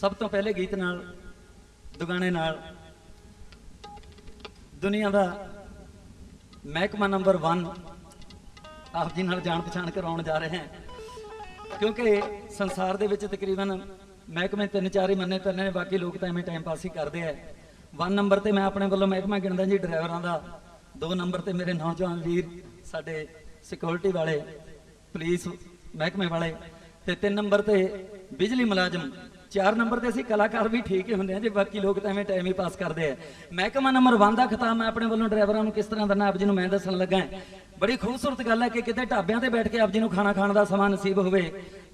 ਸਭ ਤੋਂ ਪਹਿਲੇ ਗੀਤ ਨਾਲ, ਦੁਗਾਣੇ ਨਾਲ, ਦੁਨੀਆ ਦਾ ਮਹਿਕਮਾ ਨੰਬਰ 1 ਆਪ ਜੀ ਨਾਲ ਜਾਣ ਪਛਾਣ ਕਰਾਉਣ ਜਾ ਰਹੇ ਹਾਂ। ਕਿਉਂਕਿ ਸੰਸਾਰ ਦੇ ਵਿੱਚ ਤਕਰੀਬਨ ਮਹਿਕਮੇ ਤਿੰਨ ਚਾਰ ਹੀ ਮੰਨੇ ਪੈਂਦੇ ਨੇ, ਬਾਕੀ ਲੋਕ ਤਾਂ ਐਵੇਂ ਟਾਈਮ ਪਾਸ ਹੀ ਕਰਦੇ ਆ। 1 ਨੰਬਰ ਤੇ ਮੈਂ ਆਪਣੇ ਵੱਲੋਂ ਮਹਿਕਮਾ ਗਿਣਦਾ ਜੀ, ਡਰਾਈਵਰਾਂ ਦਾ। 2 ਨੰਬਰ ਤੇ ਮੇਰੇ ਨੌਜਵਾਨ ਵੀਰ, ਸਾਡੇ ਸਿਕਿਉਰਿਟੀ ਵਾਲੇ ਪੁਲਿਸ ਮਹਿਕਮੇ ਵਾਲੇ। ਤੇ 3 ਨੰਬਰ ਤੇ ਬਿਜਲੀ ਮੁਲਾਜ਼ਮ 4 ਨੰਬਰ ਤੇ ਅਸੀਂ ਕਲਾਕਾਰ ਵੀ ਠੀਕ ਹੀ ਹੁੰਦੇ ਆ ਜੇ, ਬਾਕੀ ਲੋਕ ਤਾਂ ਐਵੇਂ ਟਾਈਮ ਹੀ ਪਾਸ ਕਰਦੇ ਆ। ਮਹਿਕਮਾ ਨੰਬਰ 1 ਦਾ ਖਿਤਾਬ ਮੈਂ ਆਪਣੇ ਵੱਲੋਂ ਡਰਾਈਵਰਾਂ ਨੂੰ ਕਿਸ ਤਰ੍ਹਾਂ ਦਿੰਦਾ ਆਪ ਜੀ ਨੂੰ ਮੈਂ ਦੱਸਣ ਲੱਗਾ ਬੜੀ ਖੂਬਸੂਰਤ ਗੱਲ ਹੈ ਕਿ ਕਿਤੇ ਢਾਬਿਆਂ ਤੇ ਬੈਠ ਕੇ ਆਪ ਜੀ ਨੂੰ ਖਾਣਾ ਖਾਣ ਦਾ ਸਮਾਂ ਨਸੀਬ ਹੋਵੇ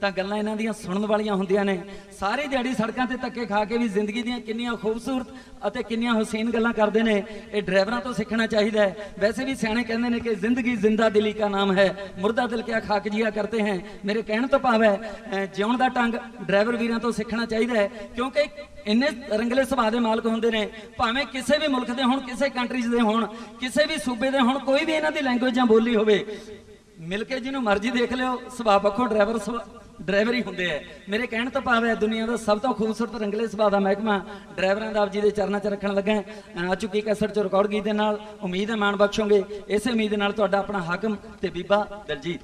ਤਾਂ ਗੱਲਾਂ ਇਹਨਾਂ ਦੀਆਂ ਸੁਣਨ ਵਾਲੀਆਂ ਹੁੰਦੀਆਂ ਨੇ। ਸਾਰੀ ਦਿਹਾੜੀ ਸੜਕਾਂ ਤੇ ਧੱਕੇ ਖਾ ਕੇ ਵੀ ਜ਼ਿੰਦਗੀ ਦੀਆਂ ਕਿੰਨੀਆਂ ਖੂਬਸੂਰਤ ਅਤੇ ਕਿੰਨੀਆਂ ਹੁਸੈਨ ਗੱਲਾਂ ਕਰਦੇ ਨੇ। ਇਹ ਡਰਾਈਵਰਾਂ ਤੋਂ ਸਿੱਖਣਾ ਚਾਹੀਦਾ ਹੈ। ਵੈਸੇ ਵੀ ਸਿਆਣੇ ਕਹਿੰਦੇ ਨੇ ਕਿ ਜ਼ਿੰਦਗੀ ਜ਼ਿੰਦਾ ਦਿਲੀ ਦਾ ਨਾਮ ਹੈ। ਮੁਰਦਾ ਦਿਲ ਕਿਆ ਖਾਕ ਜੀਆ ਕਰਤੇ ਹੈ। ਮੇਰੇ ਕਹਿਣ ਤੋਂ ਭਾਵ ਹੈ ਜਿਉਣ ਦਾ ਟੰਗ ਡਰਾਈਵਰ ਵੀਰਾਂ ਤੋਂ ਸਿੱਖਣਾ ਚਾਹੀਦਾ ਹੈ। ਕਿਉਂਕਿ ਇੰਨੇ ਰੰਗਲੇ ਸੁਭਾਅ ਦੇ ਮਾਲਕ ਹੁੰਦੇ ਨੇ। ਭਾਵੇਂ ਕਿਸੇ ਵੀ ਮੁਲਕ ਦੇ ਹੋਣ, ਕਿਸੇ ਕੰਟਰੀਜ਼ ਦੇ ਹੋਣ, ਕਿਸੇ ਵੀ ਸੂਬੇ ਦੇ ਹੋਣ, ਕੋਈ ਵੀ ਇਹਨਾਂ ਦੀ ਲੈਂਗੁਏਜ ਜਾਂ ਬੋਲੀ ਹੋਵੇ, ਮਿਲ ਕੇ ਜਿਹਨੂੰ ਮਰਜ਼ੀ ਦੇਖ ਲਿਓ, ਸੁਭਾਅ ਪੱਖੋਂ ਡਰਾਈਵਰ ਡਰਾਈਵਰ ਹੀ ਹੁੰਦੇ ਆ। ਮੇਰੇ ਕਹਿਣ ਤੋਂ ਭਾਵ ਹੈ, ਦੁਨੀਆ ਦਾ ਸਭ ਤੋਂ ਖੂਬਸੂਰਤ ਰੰਗਲੇ ਸੁਭਾਅ ਦਾ ਮਹਿਕਮਾ ਡਰਾਈਵਰਾਂ ਦਾ ਆਪ ਜੀ ਦੇ ਚਰਨਾਂ 'ਚ ਰੱਖਣ ਲੱਗਾ ਆ ਚੁੱਕੀ ਕੈਸਟ 'ਚ ਰਿਕਾਰਡ ਗੀਤ ਦੇ ਨਾਲ ਉਮੀਦ ਹੈ ਮਾਣ ਬਖਸ਼ੋਗੇ। ਇਸੇ ਉਮੀਦ ਨਾਲ ਤੁਹਾਡਾ ਆਪਣਾ ਹਾਕਮ ਤੇ ਬੀਬਾ ਦਲਜੀਤ।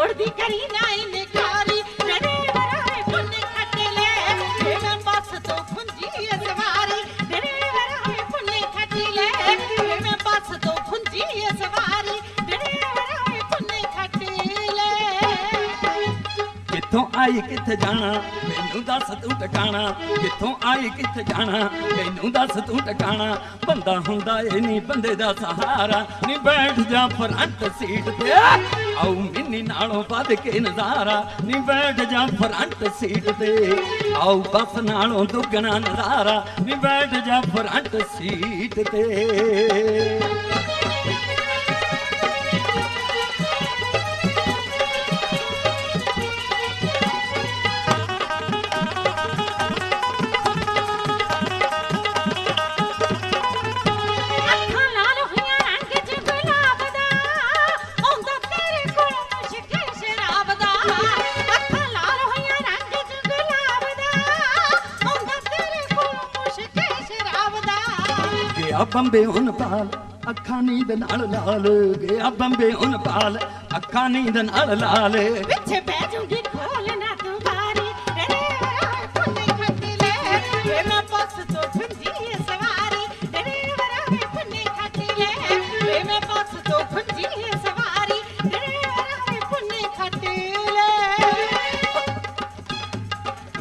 ਹੱਥ ਜੋੜਦੀ ਕਰੀ ਨਾ ਇਹਨੇ ਕਾਰੀ ਨਰੇ ਵਰਾਏ ਪੁੰਨੇ ਖੱਟੇ ਲੈ ਜੇ ਮੈਂ ਬੱਸ ਤੋਂ ਖੁੰਜੀ ਐ ਸਵਾਰੀ। ਨਰੇ ਵਰਾਏ ਪੁੰਨੇ ਖੱਟੇ ਲੈ ਜੇ ਮੈਂ ਬੱਸ ਤੋਂ ਕਿੱਥੋਂ ਆਈ, ਕਿੱਥੇ ਜਾਣਾ? ਮੈਨੂੰ ਦੱਸ ਤੂੰ ਟਿਕਾਣਾ। ਕਿੱਥੋਂ ਆਈ, ਕਿੱਥੇ ਜਾਣਾ? ਮੈਨੂੰ ਦੱਸ ਤੂੰ ਟਿਕਾਣਾ। ਬੰਦਾ ਹੁੰਦਾ ਏ ਨਹੀਂ ਬੰਦੇ ਦਾ ਸਹਾਰਾ। ਨਹੀਂ ਬੈਠ ਜਾ ਫਰੰਟ ਸੀਟ ਤੇ। ਆਉ ਮਿੰਨੀ ਨਾਲੋਂ ਵੱਧ ਕੇ ਨਜ਼ਾਰਾ। ਨੀ ਬੈਠ ਜਾ ਫਰੰਟ ਸੀਟ ਤੇ। ਆਉ ਬੱਸ ਨਾਲੋਂ ਦੁੱਗਣਾ ਨਜ਼ਾਰਾ। ਨਹੀਂ ਬੈਠ ਜਾ ਫਰੰਟ ਸੀਟ ਤੇ। ਗਿਆ ਬੰਬੇ ਉਨ ਪਾਲ ਅੱਖਾਂ ਨੀਂਦ ਨਾਲ ਲਾਲ ਗਿਆ ਬੰਬੇ ਉਨ ਪਾਲ ਅੱਖਾਂ ਨੀਂਦ ਨਾਲ ਲਾਲ। ਪਿੱਛੇ ਬਹਿ ਜੂਗੀ ਖੋਲ ਨਾ ਤੂੰ ਬਾਰੀ ਰੇ ਵਰਾਏ ਪੁੰਨੇ ਖੱਟੀ ਲੈ ਵੇ ਮੈਂ ਬੱਸ ਤੋਂ ਖੁੰਜੀ ਸਵਾਰੀ। ਰੇ ਵਰਾਏ ਪੁੰਨੇ ਖੱਟੀ ਲੈ ਵੇ ਮੈਂ ਬੱਸ ਤੋਂ ਖੁੰਜੀ ਸਵਾਰੀ। ਰੇ ਵਰਾਏ ਪੁੰਨੇ ਖੱਟੀ ਲੈ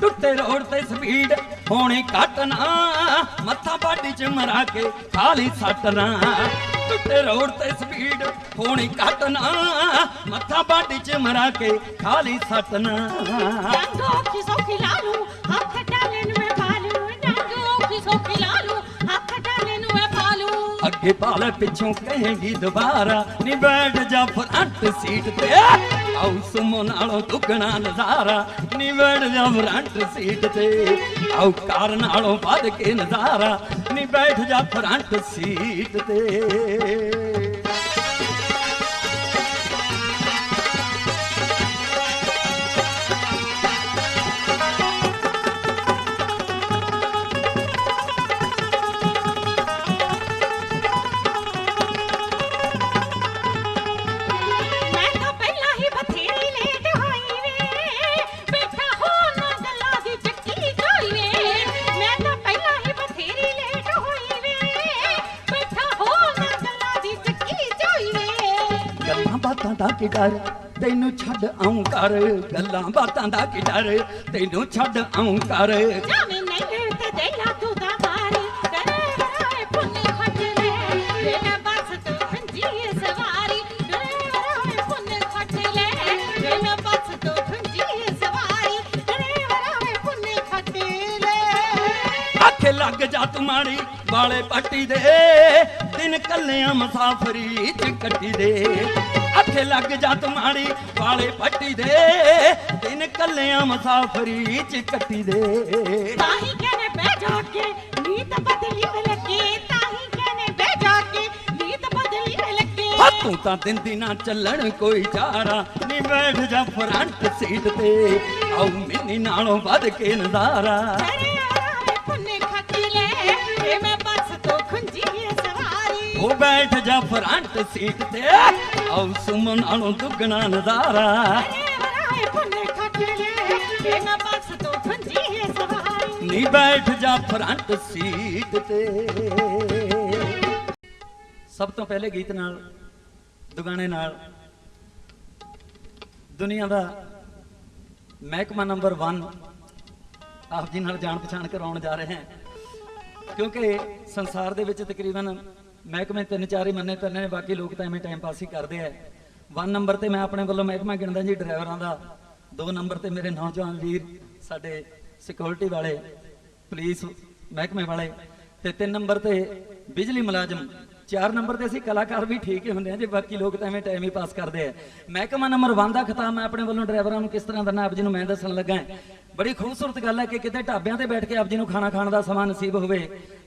ਟੁੱਟੇ ਰੋਡ ਤੇ ਸਪੀਡ ਹੋਣੀ ਘਟਨਾ ਮੱਥਾ ਬਾਡੀ ਚ ਮਰਾ ਕੇ ਖਾਲੀ ਸੱਟਣਾ ਟੁੱਟੇ ਰੋਡ ਤੇ ਸਪੀਡ ਹੋਣੀ ਘਟਨਾ ਮੱਥਾ ਬਾਡੀ ਚ ਮਰਾ ਕੇ ਖਾਲੀ ਸੱਟਣਾ ਡਾਂਗੋ ਕੀ ਸੋਖੀ ਲਾਲੂ ਹੱਥ ਡਾਲੇ ਨੂੰ ਮੈਂ ਪਾਲੂ ਡਾਂਗੋ ਕੀ ਸੋਖੀ ਲਾਲੂ ਹੱਥ ਡਾਲੇ ਨੂੰ ਮੈਂ ਪਾਲੂ ਅੱਗੇ ਪਾਲੇ ਪਿੱਛੋਂ ਕਹੇਗੀ ਦੁਬਾਰਾ ਨੀ ਬੈਠ ਜਾ ਫਰੰਟ ਸੀਟ ਤੇ। ਆਉ ਸੁਮੋ ਨਾਲੋਂ ਦੁੱਗਣਾ ਨਜ਼ਾਰਾ ਨੀ ਬੈਠ ਜਾ ਫਰੰਟ ਸੀਟ ਤੇ। ਆਉ ਕਾਰ ਨਾਲੋਂ ਵੱਧ ਕੇ ਨਜ਼ਾਰਾ, ਨੀ ਬੈਠ ਜਾ ਫਰੰਟ ਸੀਟ ਤੇ। ਦੀ ਕੀ ਡਰ? ਤੈਨੂੰ ਛੱਡ ਆਉਂ ਕਰ ਗੱਲਾਂ ਬਾਤਾਂ ਦਾ ਕੀ ਡਰ? ਤੈਨੂੰ ਛੱਡ ਆਉਂ ਕਰ ਜਾਵੇਂ ਨਹੀਂ ਤੇ ਤੂੰ ਦਾ ਕਰੇ ਪੁੰਨੇ ਬਸ ਤੂੰ ਖੰਜੀ ਸਵਾਰੀ। ਕਰੇ ਪੁੰਨੇ ਬਸ ਤੂੰ ਖੰਜੀ ਸਵਾਰੀ। ਕਰੇ ਪੁੰਨੇ ਲੱਗ ਜਾ ਤੁਮਾਰੀ ਵਾਲੇ ਪੱਟੀ ਦੇ। ਦਿਨ ਕੱਲਿਆਂ ਮੁਸਾਫਰੀ ਚ ਕੱਟੀ ਦੇ। ਆਖੇ ਲੱਗ ਜਾ ਤੁਮਾਰੀ ਵਾਲੇ ਪੱਟੀ ਦੇ। ਦਿਨ ਕੱਲਿਆਂ ਮੁਸਾਫਰੀ ਚ ਕੱਟੀ ਦੇ। ਤਾਹੀ ਕਹਨੇ ਬਹਿ ਜਾ ਕੇ ਨੀਤ ਬਦਲੀ ਲੱਗੇ ਤਾਹੀ ਕਹਨੇ ਬਹਿ ਜਾ ਕੇ ਨੀਤ ਬਦਲੀ ਲੱਗੇ ਆ ਤੂੰ ਤਾਂ ਦਿੰਦੀ ਨਾ ਚੱਲਣ ਕੋਈ ਚਾਰਾ ਨੀ ਬੈਠ ਜਾ ਫਰੰਟ ਸੀਟ ਤੇ। ਆਉ ਮਿੰਨੀ ਨਾਲੋਂ ਵੱਧ ਕੇ ਨਜ਼ਾਰਾ। ਉਹ ਬੈਠ ਜਾ ਫਰੰਟ ਸੀਟ ਤੇ। ਆਉ ਸੁਮਨ ਨਾਲੋਂ ਦੁੱਗਣਾ ਨਜ਼ਾਰਾ। ਨੀ ਬੈਠ ਜਾ ਫਰੰਟ ਸੀਟ ਤੇ। ਸਭ ਤੋਂ ਪਹਿਲੇ ਗੀਤ ਨਾਲ, ਦੁਗਾਣੇ ਨਾਲ, ਦੁਨੀਆ ਦਾ ਮਹਿਕਮਾ ਨੰਬਰ 1 ਆਪ ਜੀ ਨਾਲ ਜਾਣ ਪਛਾਣ ਕਰਾਉਣ ਜਾ ਰਹੇ ਹਾਂ। ਕਿਉਂਕਿ ਸੰਸਾਰ ਦੇ ਵਿੱਚ ਤਕਰੀਬਨ ਮਹਿਕਮੇ ਤਿੰਨ ਚਾਰ ਹੀ ਮੰਨੇ ਪੈਂਦੇ ਨੇ, ਬਾਕੀ ਲੋਕ ਤਾਂ ਐਵੇਂ ਟਾਈਮ ਪਾਸ ਹੀ ਕਰਦੇ ਆ। 1 ਨੰਬਰ ਤੇ ਮੈਂ ਆਪਣੇ ਵੱਲੋਂ ਮਹਿਕਮਾ ਗਿਣਦਾ ਜੀ, ਡਰਾਈਵਰਾਂ ਦਾ। 2 ਨੰਬਰ ਤੇ ਮੇਰੇ ਨੌਜਵਾਨ ਵੀਰ, ਸਾਡੇ ਸਿਕਿਉਰਿਟੀ ਵਾਲੇ ਪੁਲਿਸ ਮਹਿਕਮੇ ਵਾਲੇ। ਤੇ 3 ਨੰਬਰ ਤੇ ਬਿਜਲੀ ਮੁਲਾਜ਼ਮ। ਚਾਰ ਨੰਬਰ ਤੇ ਅਸੀਂ ਕਲਾਕਾਰ ਵੀ ਠੀਕ ਹੀ ਹੁੰਦੇ ਆ ਜੇ, ਬਾਕੀ ਲੋਕ ਤਾਂ ਐਵੇਂ ਟਾਈਮ ਹੀ ਪਾਸ ਕਰਦੇ ਆ। ਮਹਿਕਮਾ ਨੰਬਰ 1 ਦਾ ਖਿਤਾਬ ਮੈਂ ਆਪਣੇ ਵੱਲੋਂ ਡਰਾਈਵਰਾਂ ਨੂੰ ਕਿਸ ਤਰ੍ਹਾਂ ਦਿੰਦਾ ਆਪ ਜੀ ਨੂੰ ਮੈਂ ਦੱਸਣ ਲੱਗਾ ਬੜੀ ਖੂਬਸੂਰਤ ਗੱਲ ਹੈ ਕਿ ਕਿਤੇ ਢਾਬਿਆਂ ਤੇ ਬੈਠ ਕੇ ਆਪ ਜੀ ਨੂੰ ਖਾਣਾ ਖਾਣ ਦਾ ਸਮਾਂ ਨਸੀਬ ਹੋਵੇ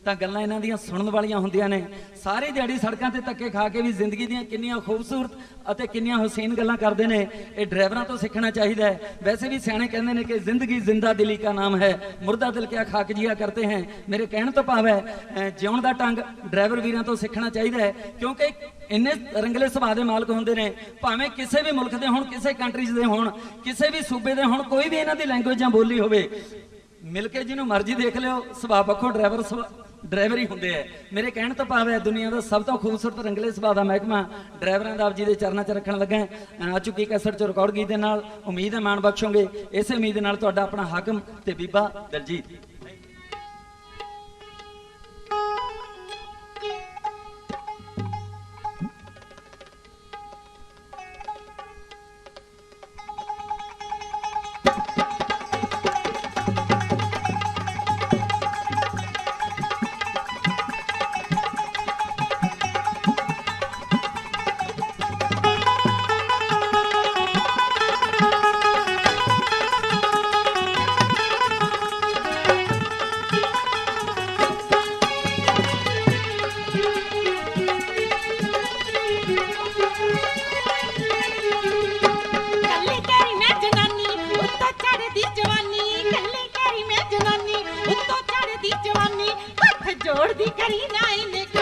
ਤਾਂ ਗੱਲਾਂ ਇਹਨਾਂ ਦੀਆਂ ਸੁਣਨ ਵਾਲੀਆਂ ਹੁੰਦੀਆਂ ਨੇ। ਸਾਰੀ ਦਿਹਾੜੀ ਸੜਕਾਂ ਤੇ ਧੱਕੇ ਖਾ ਕੇ ਵੀ ਜ਼ਿੰਦਗੀ ਦੀਆਂ ਕਿੰਨੀਆਂ ਖੂਬਸੂਰਤ ਅਤੇ ਕਿੰਨੀਆਂ ਹੁਸੈਨ ਗੱਲਾਂ ਕਰਦੇ ਨੇ। ਇਹ ਡਰਾਈਵਰਾਂ ਤੋਂ ਸਿੱਖਣਾ ਚਾਹੀਦਾ ਹੈ। ਵੈਸੇ ਵੀ ਸਿਆਣੇ ਕਹਿੰਦੇ ਨੇ ਕਿ ਜ਼ਿੰਦਗੀ ਜ਼ਿੰਦਾ ਦਿਲੀ ਦਾ ਨਾਮ ਹੈ। ਮੁਰਦਾ ਦਿਲ ਕਿਆ ਖਾਕ ਜੀਆ ਕਰਤੇ ਹੈ। ਮੇਰੇ ਕਹਿਣ ਤੋਂ ਭਾਵ ਹੈ, ਅਹ, ਜਿਉਣ ਦਾ ਟੰਗ ਡਰਾਈਵਰ ਵੀਰਾਂ ਤੋਂ ਸਿੱਖਣਾ ਚਾਹੀਦਾ ਹੈ। ਕਿਉਂਕਿ ਇੰਨੇ ਰੰਗਲੇ ਸੁਭਾਅ ਦੇ ਮਾਲਕ ਹੁੰਦੇ ਨੇ। ਭਾਵੇਂ ਕਿਸੇ ਵੀ ਮੁਲਕ ਦੇ ਹੋਣ, ਕਿਸੇ ਕੰਟਰੀਜ਼ ਦੇ ਹੋਣ, ਕਿਸੇ ਵੀ ਸੂਬੇ ਦੇ ਹੋਣ, ਕੋਈ ਵੀ ਇਹਨਾਂ ਦੀ ਲੈਂਗੁਏਜ ਜਾਂ ਬੋਲੀ ਹੋਵੇ, ਮਿਲ ਕੇ ਜਿਹਨੂੰ ਮਰਜ਼ੀ ਦੇਖ ਲਿਓ, ਸੁਭਾਅ ਪੱਖੋਂ ਡਰਾਈਵਰ ਡਰਾਈਵਰ ਹੀ ਹੁੰਦੇ ਆ। ਮੇਰੇ ਕਹਿਣ ਤੋਂ ਭਾਵ ਹੈ, ਦੁਨੀਆ ਦਾ ਸਭ ਤੋਂ ਖੂਬਸੂਰਤ ਰੰਗਲੇ ਸੁਭਾਅ ਦਾ ਮਹਿਕਮਾ ਡਰਾਈਵਰਾਂ ਦਾ ਆਪ ਜੀ ਦੇ ਚਰਨਾਂ 'ਚ ਰੱਖਣ ਲੱਗਾ ਆ ਚੁੱਕੀ ਕੈਸਟ 'ਚ ਰਿਕਾਰਡ ਗੀਤ ਦੇ ਨਾਲ ਉਮੀਦ ਹੈ ਮਾਣ ਬਖਸ਼ੋਗੇ। ਇਸੇ ਉਮੀਦ ਨਾਲ ਤੁਹਾਡਾ ਆਪਣਾ ਹਾਕਮ ਤੇ ਬੀਬਾ ਦਲਜੀਤ। নাই